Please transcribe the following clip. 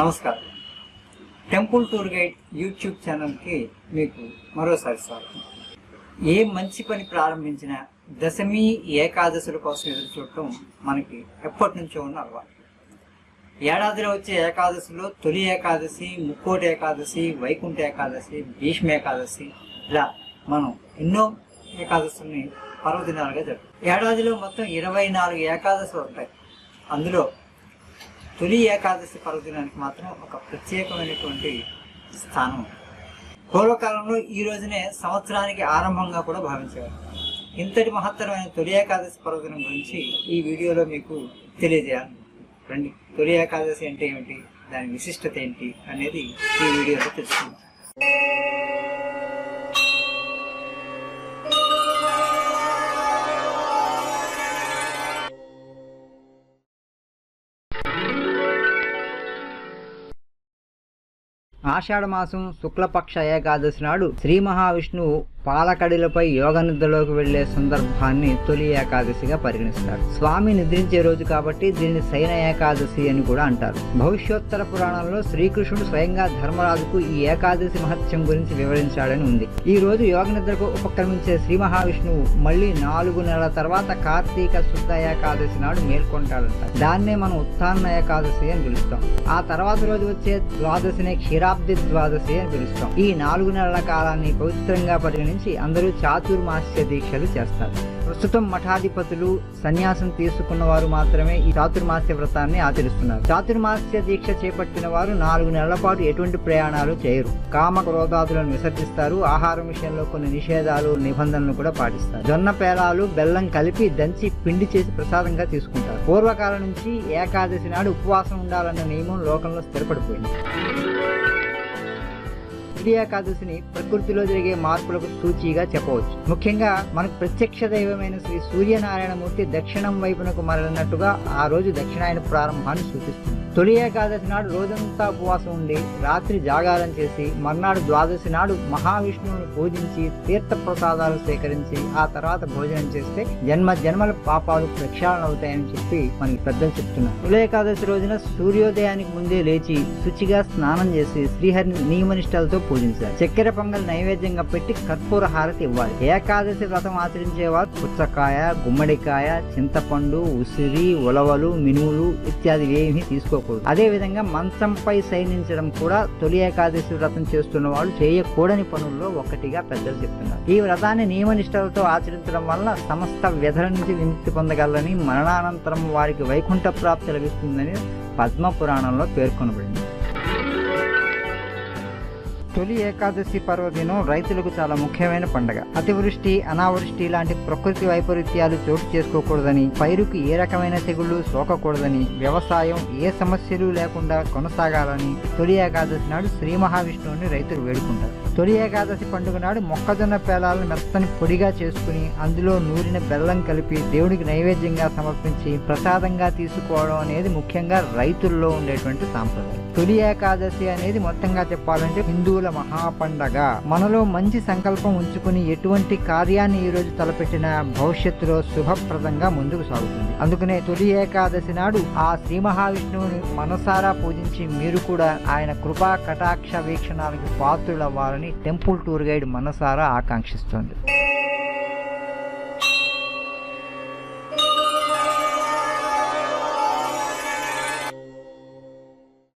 నమస్కారం. Temple tour guide YouTube ఛానల్కి మీకు మరోసారి స్వాగతం. ఏ మంచి పని ప్రారంభించినా దశమి ఏకాదశుల కోసం ఎదురు చూడటం మనకి ఎప్పటి నుంచో ఉన్న అలవాటు. ఏడాదిలో వచ్చే ఏకాదశిలో తొలి ఏకాదశి ముక్కోటి ఏకాదశి వైకుంఠ ఏకాదశి భీష్మ ఏకాదశి ఇలా మనం ఎన్నో ఏకాదశుల్ని పర్వదినాలుగా జరుపుతాం. ఏడాదిలో మొత్తం ఇరవై నాలుగు ఏకాదశులు ఉంటాయి. అందులో తొలి ఏకాదశి పర్వదినానికి మాత్రం ఒక ప్రత్యేకమైనటువంటి స్థానం. పూర్వకాలంలో ఈ రోజునే సంవత్సరానికి ఆరంభంగా కూడా భావించేవారు. ఇంతటి మహత్తరమైన తొలి ఏకాదశి పర్వదినం గురించి ఈ వీడియోలో మీకు తెలియజేయాలి. రండి తొలి ఏకాదశి అంటే ఏమిటి? దాని విశిష్టత ఏంటి? అనేది ఈ వీడియోలో తెలుసుకుందాం. ఆషాఢమాసం శుక్లపక్ష ఏకాదశి నాడు శ్రీ మహావిష్ణువు పాలకడిలపై యోగ నిద్రలోకి వెళ్ళే సందర్భాన్ని తొలి ఏకాదశిగా పరిగణిస్తారు. స్వామి నిద్రించే రోజు కాబట్టి దీన్ని శయన ఏకాదశి అని కూడా అంటారు. భవిష్యోత్తర పురాణంలో శ్రీకృష్ణుడు స్వయంగా ధర్మరాజుకు ఈ ఏకాదశి మహత్యం గురించి వివరించాడని ఉంది. ఈ రోజు యోగ నిద్రకు ఉపక్రమించే శ్రీ మహావిష్ణువు మళ్ళీ నాలుగు నెలల తర్వాత కార్తీక శుద్ధ ఏకాదశి నాడు మేల్కొంటాడంట. దాన్నే మనం ఉత్థాన ఏకాదశి అని పిలుస్తాం. ఆ తర్వాత రోజు వచ్చే ద్వాదశిని క్షీరాబ్ది ద్వాదశి అని పిలుస్తాం. ఈ నాలుగు నెలల కాలాన్ని పవిత్రంగా నుంచి అందరూ చాతుర్మాస్య దీక్షలు చేస్తారు. ప్రస్తుతం మఠాధిపతులు సన్యాసం తీసుకున్న వారు మాత్రమే ఈ చాతుర్మాస్య వ్రతాన్ని ఆచరిస్తున్నారు. చాతుర్మాస్య దీక్ష చేపట్టిన వారు నాలుగు నెలల పాటు ఎటువంటి ప్రయాణాలు చేయరు. కామ క్రోధాదులను విసర్జిస్తారు. ఆహారం విషయంలో కొన్ని నిషేధాలు నిబంధనలు కూడా పాటిస్తారు. జొన్న పేలాలు బెల్లం కలిపి దంచి పిండి చేసి ప్రసాదంగా తీసుకుంటారు. పూర్వకాలం నుంచి ఏకాదశి నాడు ఉపవాసం ఉండాలన్న నియమం లోకంలో స్థిరపడిపోయింది. తొలి ప్రకృతిలో జరిగే మార్పులకు సూచిగా చెప్పవచ్చు. ముఖ్యంగా మనకు ప్రత్యక్ష దైవమైన శ్రీ సూర్యనారాయణమూర్తి దక్షిణం వైపునకు మరలినట్టుగా ఆ రోజు దక్షిణాయన ప్రారంభాన్ని సూచిస్తుంది. తొలి ఏకాదశి నాడు రోజంతా ఉపవాసం ఉండి రాత్రి జాగారం చేసి మర్నాడు ద్వాదశి నాడు మహావిష్ణువుని పూజించి తీర్థ ప్రసాదాలు సేకరించి ఆ తర్వాత భోజనం చేస్తే జన్మ జన్మల పాపాలు ప్రక్షాళన అవుతాయని చెప్పి మనకి పెద్దలు చెప్తున్నారు. తొలి ఏకాదశి రోజున సూర్యోదయానికి ముందే లేచి శుచిగా స్నానం చేసి శ్రీహరిని నియమనిష్టలతో పూజించాలి చక్కెర పొంగల్ నైవేద్యంగా పెట్టి కర్పూర హారతి ఇవ్వాలి. ఏకాదశి వ్రతం ఆచరించేవారు పుచ్చకాయ గుమ్మడికాయ చింతపండు ఉసిరి ఉలవలు మినుములు ఇత్యాది ఏమీ తీసుకోకూడదు. అదే విధంగా మంచంపై శయనించడం కూడా తొలి ఏకాదశి వ్రతం చేస్తున్న వాళ్ళు చేయకూడని పనుల్లో ఒకటిగా పెద్దలు చెప్తున్నారు. ఈ వ్రతాన్ని నియమనిష్టలతో ఆచరించడం వల్ల సమస్త వ్యధల నుంచి విముక్తి పొందగలని మరణానంతరం వారికి వైకుంఠ ప్రాప్తి లభిస్తుందని పద్మ పురాణంలో పేర్కొనబడింది. తొలి ఏకాదశి పర్వదినం రైతులకు చాలా ముఖ్యమైన పండగ. అతివృష్టి అనావృష్టి లాంటి ప్రకృతి వైపరీత్యాలు చోటు చేసుకోకూడదని పైరుకు ఏ రకమైన తెగుళ్ళు సోకకూడదని వ్యవసాయం ఏ సమస్యలు లేకుండా కొనసాగాలని తొలి ఏకాదశి నాడు శ్రీ మహావిష్ణువుని రైతులు వేడుకుంటారు. తొలి ఏకాదశి పండుగ నాడు మొక్కజొన్న పేలాలను మెత్తని పొడిగా చేసుకుని అందులో నూరిన బెల్లం కలిపి దేవుడికి నైవేద్యంగా సమర్పించి ప్రసాదంగా తీసుకోవడం అనేది ముఖ్యంగా రైతుల్లో ఉండేటువంటి సాంప్రదాయం. తొలి ఏకాదశి అనేది మొత్తంగా చెప్పాలంటే హిందువుల మహాపండగ. మనలో మంచి సంకల్పం ఉంచుకుని ఎటువంటి కార్యాన్ని ఈ రోజు తలపెట్టిన భవిష్యత్తులో శుభప్రదంగా ముందుకు సాగుతుంది. అందుకనే తొలి ఏకాదశి నాడు ఆ శ్రీ మహావిష్ణువుని మనసారా పూజించి మీరు కూడా ఆయన కృపా కటాక్ష వీక్షణాలకు పాత్రులవ్వాలని టెంపుల్ టూర్ గైడ్ మనసారా ఆకాంక్షిస్తోంది.